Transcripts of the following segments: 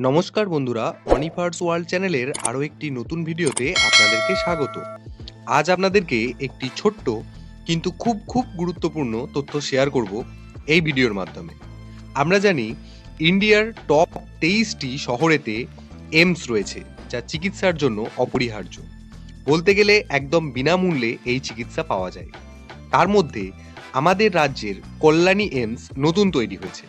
নমস্কার বন্ধুরা অনিফার্স ওয়ার্ল্ড চ্যানেলের আরও একটি নতুন ভিডিওতে আপনাদেরকে স্বাগত। আজ আপনাদেরকে একটি ছোট্ট কিন্তু খুব খুব গুরুত্বপূর্ণ তথ্য শেয়ার করব এই ভিডিওর মাধ্যমে। আমরা জানি ইন্ডিয়ার টপ তেইশটি শহরেতে এমস রয়েছে, যা চিকিৎসার জন্য অপরিহার্য। বলতে গেলে একদম বিনামূল্যে এই চিকিৎসা পাওয়া যায়। তার মধ্যে আমাদের রাজ্যের কল্যাণী এমস নতুন তৈরি হয়েছে।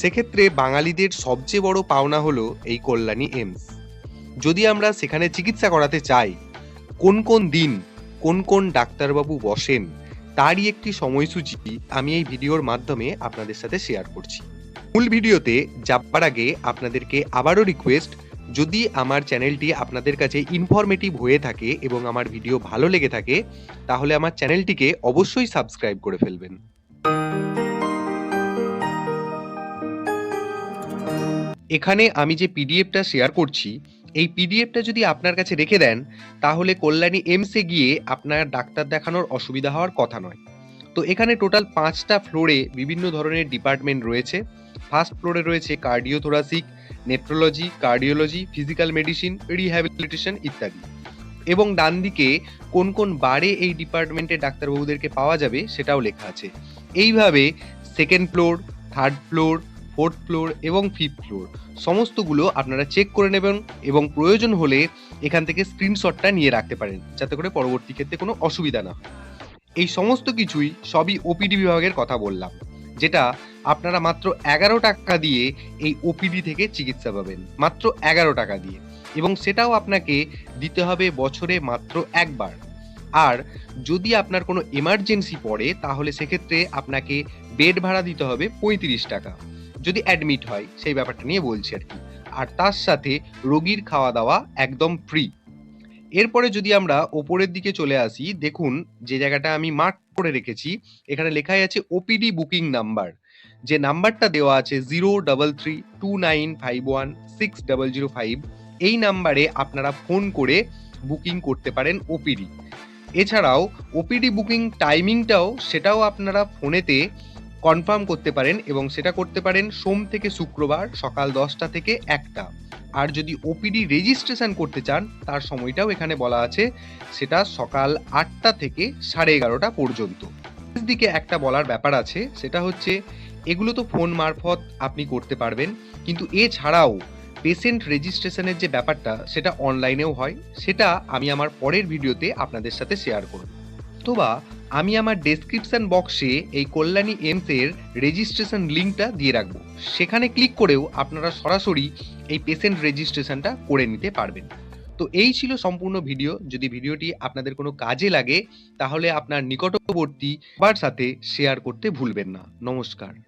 সেক্ষেত্রে বাঙালিদের সবচেয়ে বড় পাওনা হলো এই কল্যাণী এমস যদি আমরা সেখানে চিকিৎসা করাতে চাই, কোন কোন দিন কোন কোন ডাক্তারবাবু বসেন, তারই একটি সময়সূচি আমি এই ভিডিওর মাধ্যমে আপনাদের সাথে শেয়ার করছি। মূল ভিডিওতে যাবার আগে আপনাদেরকে আবারও রিকোয়েস্ট যদি আমার চ্যানেলটি আপনাদের কাছে ইনফরমেটিভ হয়ে থাকে এবং আমার ভিডিও ভালো লেগে থাকে, তাহলে আমার চ্যানেলটিকে অবশ্যই সাবস্ক্রাইব করে ফেলবেন। এখানে আমি যে পিডিএফটা শেয়ার করছি, এই পিডিএফটা যদি আপনার কাছে রেখে দেন, তাহলে কল্যাণী এমসে গিয়ে আপনার ডাক্তার দেখানোর অসুবিধা হওয়ার কথা নয়। তো এখানে টোটাল পাঁচটা ফ্লোরে বিভিন্ন ধরনের ডিপার্টমেন্ট রয়েছে। ফার্স্ট ফ্লোরে রয়েছে cardiothoracic nephrology cardiology physical medicine rehabilitation ইত্যাদি। এবং ডান দিকে কোন কোন বারে এই ডিপার্টমেন্টের ডাক্তারবাবুদেরকে পাওয়া যাবে সেটাও লেখা আছে। এইভাবে second floor third floor fourth floor এবং ফিফথ ফ্লোর। সমস্তগুলো আপনারা চেক করে নেবেন এবং প্রয়োজন হলে এখান থেকে স্ক্রিনশটটা নিয়ে রাখতে পারেন, যাতে করে পরবর্তী ক্ষেত্রে কোনো অসুবিধা না এই সমস্ত কিছুই সবই ওপিডি বিভাগের কথা বললাম, যেটা আপনারা মাত্র এগারো টাকা দিয়ে এই ওপিডি থেকে চিকিৎসা পাবেন, মাত্র এগারো টাকা দিয়ে। এবং সেটাও আপনাকে দিতে হবে বছরে মাত্র একবার। আর যদি আপনার কোনো এমার্জেন্সি পড়ে, তাহলে সেক্ষেত্রে আপনাকে বেড ভাড়া দিতে হবে পঁয়ত্রিশ টাকা। যদি অ্যাডমিট হয়, সেই ব্যাপারটা নিয়ে বলছি আর কি। আর তার সাথে রোগীর খাওয়া দাওয়া একদম ফ্রি এরপরে যদি আমরা ওপরের দিকে চলে আসি, দেখুন যে জায়গাটা আমি মার্ক করে রেখেছি, এখানে লেখাই আছে ওপিডি বুকিং নাম্বার যে নাম্বারটা দেওয়া আছে zero double three two nine five one six double zero five, এই নাম্বারে আপনারা ফোন করে বুকিং করতে পারেন ওপিডি এছাড়াও ওপিডি বুকিং টাইমিংটাও সেটাও আপনারা ফোনেতে কনফার্ম করতে পারেন এবং সেটা করতে পারেন সোম থেকে শুক্রবার সকাল দশটা থেকে একটা। আর যদি ওপিডি রেজিস্ট্রেশন করতে চান, তার সময়টাও এখানে বলা আছে, সেটা সকাল আটটা থেকে সাড়ে এগারোটা পর্যন্ত। দিকে একটা বলার ব্যাপার আছে, সেটা হচ্ছে এগুলো তো ফোন মারফত আপনি করতে পারবেন, কিন্তু এছাড়াও পেশেন্ট রেজিস্ট্রেশনের যে ব্যাপারটা, সেটা অনলাইনেও হয়। সেটা আমি আমার পরের ভিডিওতে আপনাদের সাথে শেয়ার করব। অথবা আমি আমার ডেসক্রিপশন বক্সে এই কল্যাণী এমসের রেজিস্ট্রেশন লিঙ্কটা দিয়ে রাখব। সেখানে ক্লিক করেও আপনারা সরাসরি এই পেশেন্ট রেজিস্ট্রেশনটা করে নিতে পারবেন। তো এই ছিল সম্পূর্ণ ভিডিও যদি ভিডিওটি আপনাদের কোনো কাজে লাগে, তাহলে আপনার নিকটবর্তী বার সাথে শেয়ার করতে ভুলবেন না। নমস্কার।